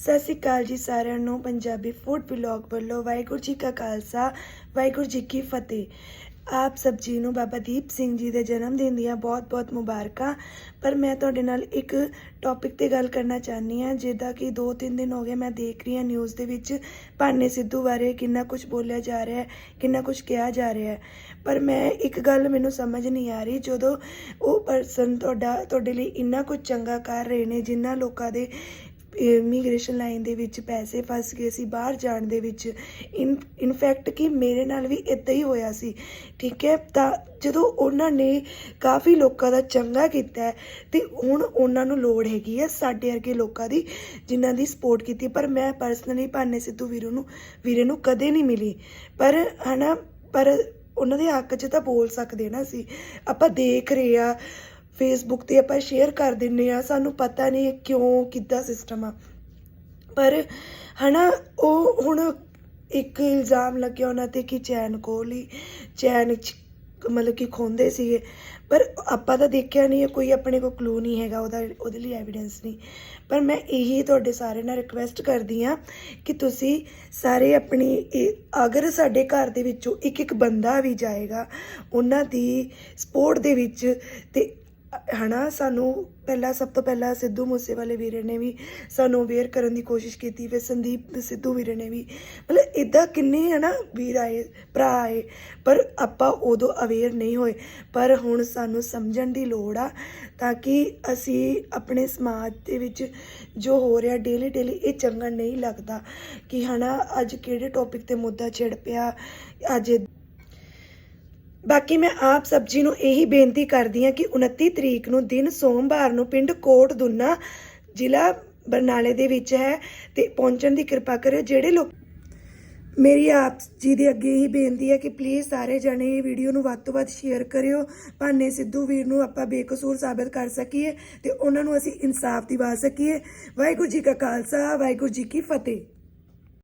ਸਤਿ ਸ਼੍ਰੀ ਅਕਾਲ ਜੀ ਸਾਰਿਆਂ ਨੂੰ। ਪੰਜਾਬੀ ਫੂਡ ਵਲੌਗ ਵੱਲੋਂ ਵਾਹਿਗੁਰੂ ਜੀ ਕਾ ਖਾਲਸਾ, ਵਾਹਿਗੁਰੂ ਜੀ ਕੀ ਫਤਿਹ। ਆਪ ਸਭ ਜੀ ਨੂੰ ਬਾਬਾ ਦੀਪ ਸਿੰਘ ਜੀ ਦੇ ਜਨਮ ਦਿਨ ਦੀਆਂ ਬਹੁਤ-ਬਹੁਤ ਮੁਬਾਰਕਾਂ। ਪਰ ਮੈਂ ਤੁਹਾਡੇ ਨਾਲ ਇੱਕ ਟੌਪਿਕ ਤੇ ਗੱਲ ਕਰਨਾ ਚਾਹਨੀ ਆ ਜਿਹਦਾ ਕਿ 2-3 ਦਿਨ ਹੋ ਗਏ ਮੈਂ ਦੇਖ ਰਹੀ ਹਾਂ ਨਿਊਜ਼ ਦੇ ਵਿੱਚ ਭਾਨੇ ਸਿੱਧੂ ਬਾਰੇ ਕਿੰਨਾ ਕੁਝ ਬੋਲਿਆ ਜਾ ਰਿਹਾ ਹੈ, ਕਿੰਨਾ ਕੁਝ ਕਿਹਾ ਜਾ ਰਿਹਾ ਹੈ। ਪਰ ਮੈਂ ਇੱਕ ਗੱਲ ਮੈਨੂੰ ਸਮਝ ਨਹੀਂ ਆ ਰਹੀ, ਜਦੋਂ ਉਹ ਪਰਸਨ ਤੁਹਾਡਾ, ਤੁਹਾਡੇ ਲਈ ਇੰਨਾ ਕੁਝ ਚੰਗਾ ਕਰ ਰਹੇ ਨੇ ਜਿਨ੍ਹਾਂ ਲੋਕਾਂ ਦੇ ਇਮੀਗ੍ਰੇਸ਼ਨ ਲਾਈਨ ਦੇ ਵਿੱਚ ਪੈਸੇ ਫਸ ਗਏ ਸੀ, ਬਾਹਰ ਜਾਣ ਦੇ ਵਿੱਚ। ਇਨ ਇਨਫੈਕਟ ਕਿ ਮੇਰੇ ਨਾਲ ਵੀ ਇਦਾਂ ਹੀ ਹੋਇਆ ਸੀ, ਠੀਕ ਹੈ? ਤਾਂ ਜਦੋਂ ਉਹਨਾਂ ਨੇ ਕਾਫੀ ਲੋਕਾਂ ਦਾ ਚੰਗਾ ਕੀਤਾ ਹੈ, ਤੇ ਹੁਣ ਉਹਨਾਂ ਨੂੰ ਲੋੜ ਹੈਗੀ ਹੈ ਸਾਡੇ ਵਰਗੇ ਲੋਕਾਂ ਦੀ, ਜਿਨ੍ਹਾਂ ਦੀ ਸਪੋਰਟ ਕੀਤੀ ਪਰ ਮੈਂ ਪਰਸਨਲੀ ਭਾਨੇ ਸਿੱਧੂ ਵੀਰੂ ਨੂੰ, ਵੀਰੇ ਨੂੰ ਕਦੇ ਨਹੀਂ ਮਿਲੀ। ਪਰ ਹਨਾ, ਪਰ ਉਹਨਾਂ ਦੇ ਹੱਕ 'ਚ ਤਾਂ ਬੋਲ ਸਕਦੇ ਨਾ ਸੀ ਆਪਾਂ ਦੇਖ ਰਹੇ ਆ ਫੇਸਬੁੱਕ ਤੇ ਆਪਾਂ ਸ਼ੇਅਰ ਕਰ ਦਿੰਨੇ ਆ। ਸਾਨੂੰ ਪਤਾ ਨਹੀਂ ਕਿਉਂ, ਕਿੱਦਾਂ ਸਿਸਟਮ ਆ। ਪਰ ਹਨਾ, ਉਹ ਹੁਣ ਇੱਕ ਇਲਜ਼ਾਮ ਲੱਗਿਆ ਉਹਨਾਂ ਤੇ ਕਿ ਚੈਨ ਕੋਲੀ ਚੈਨ ਚ- ਮਤਲਬ ਕਿ ਖੋਂਦੇ ਸੀਗੇ। ਪਰ ਆਪਾਂ ਤਾਂ ਦੇਖਿਆ ਨਹੀਂ ਹੈ ਕੋਈ ਆਪਣੇ ਕੋਲ ਕਲੂ ਨਹੀਂ ਹੈਗਾ, ਉਹਦਾ, ਉਹਦੇ ਲਈ ਐਵੀਡੈਂਸ ਨਹੀਂ ਪਰ ਮੈਂ ਇਹੀ ਤੁਹਾਡੇ ਸਾਰੇ ਨਾਲ ਰਿਕਵੈਸਟ ਕਰਦੀ ਆ ਕਿ ਤੁਸੀਂ ਸਾਰੇ ਆਪਣੀ ਇਹ- ਅਗਰ ਸਾਡੇ ਘਰ ਦੇ ਵਿੱਚੋਂ ਇੱਕ ਇੱਕ ਬੰਦਾ ਵੀ ਜਾਏਗਾ, ਉਹਨਾਂ ਦੀ ਸਪੋਰਟ ਦੇ ਵਿੱਚ ਤੇ ਹਨਾ, ਸਾਨੂੰ ਪਹਿਲਾਂ, ਸਭ ਤੋਂ ਪਹਿਲਾਂ ਸਿੱਧੂ ਮੂਸੇਵਾਲੇ ਵੀਰੇ ਨੇ ਵੀ ਸਾਨੂੰ ਅਵੇਅਰ ਕਰਨ ਦੀ ਕੋਸ਼ਿਸ਼ ਕੀਤੀ, ਫਿਰ ਸੰਦੀਪ ਸਿੱਧੂ ਵੀਰੇ ਨੇ ਵੀ। ਮਤਲਬ ਇਦਾਂ ਕਿੰਨੇ ਹਨਾ ਵੀਰ ਆਏ, ਭਰਾ ਆਏ, ਪਰ ਆਪਾਂ ਉਦੋਂ ਅਵੇਅਰ ਨਹੀਂ ਹੋਏ। ਪਰ ਹੁਣ ਸਾਨੂੰ ਸਮਝਣ ਦੀ ਲੋੜ ਆ, ਤਾਂ ਕਿ ਅਸੀਂ ਆਪਣੇ ਸਮਾਜ ਦੇ ਵਿੱਚ ਜੋ ਹੋ ਰਿਹਾ ਡੇਲੀ ਡੇਲੀ ਇਹ ਚੰਗਾ ਨਹੀਂ ਲੱਗਦਾ ਕਿ ਹਨਾ, ਅੱਜ ਕਿਹੜੇ ਟੌਪਿਕ ਤੇ ਮੁੱਦਾ ਛਿੜ ਪਿਆ, ਅੱਜ ਬਾਕੀ ਮੈਂ ਆਪ ਸਭ ਜੀ ਨੂੰ ਇਹੀ ਬੇਨਤੀ ਕਰਦੀ ਹਾਂ ਕਿ 29 ਤਰੀਕ ਨੂੰ ਦਿਨ ਸੋਮਵਾਰ ਨੂੰ ਪਿੰਡ ਕੋਟ ਦੁੰਨਾ ਜ਼ਿਲ੍ਹਾ ਬਰਨਾਲੇ ਦੇ ਵਿੱਚ ਹੈ ਤੇ ਪਹੁੰਚਣ ਦੀ ਕਿਰਪਾ ਕਰਿਓ। ਜਿਹੜੇ ਲੋਕ ਮੇਰੀ ਆਪ ਜੀ ਦੇ ਅੱਗੇ ਹੀ ਬੇਨਤੀ ਹੈ ਕਿ ਪਲੀਜ਼ ਸਾਰੇ ਜਣੇ ਇਹ ਵੀਡੀਓ ਨੂੰ ਵੱਧ ਤੋਂ ਵੱਧ ਸ਼ੇਅਰ ਕਰਿਓ। ਭਾਨੇ ਸਿੱਧੂ ਵੀਰ ਨੂੰ ਆਪਾਂ ਬੇਕਸੂਰ ਸਾਬਤ ਕਰ ਸਕੀਏ ਤੇ ਉਹਨਾਂ ਨੂੰ ਅਸੀਂ ਇਨਸਾਫ ਦਿਵਾ ਸਕੀਏ। ਵਾਹਿਗੁਰੂ ਜੀ ਕਾ ਖਾਲਸਾ, ਵਾਹਿਗੁਰੂ ਜੀ ਕੀ ਫਤਿਹ।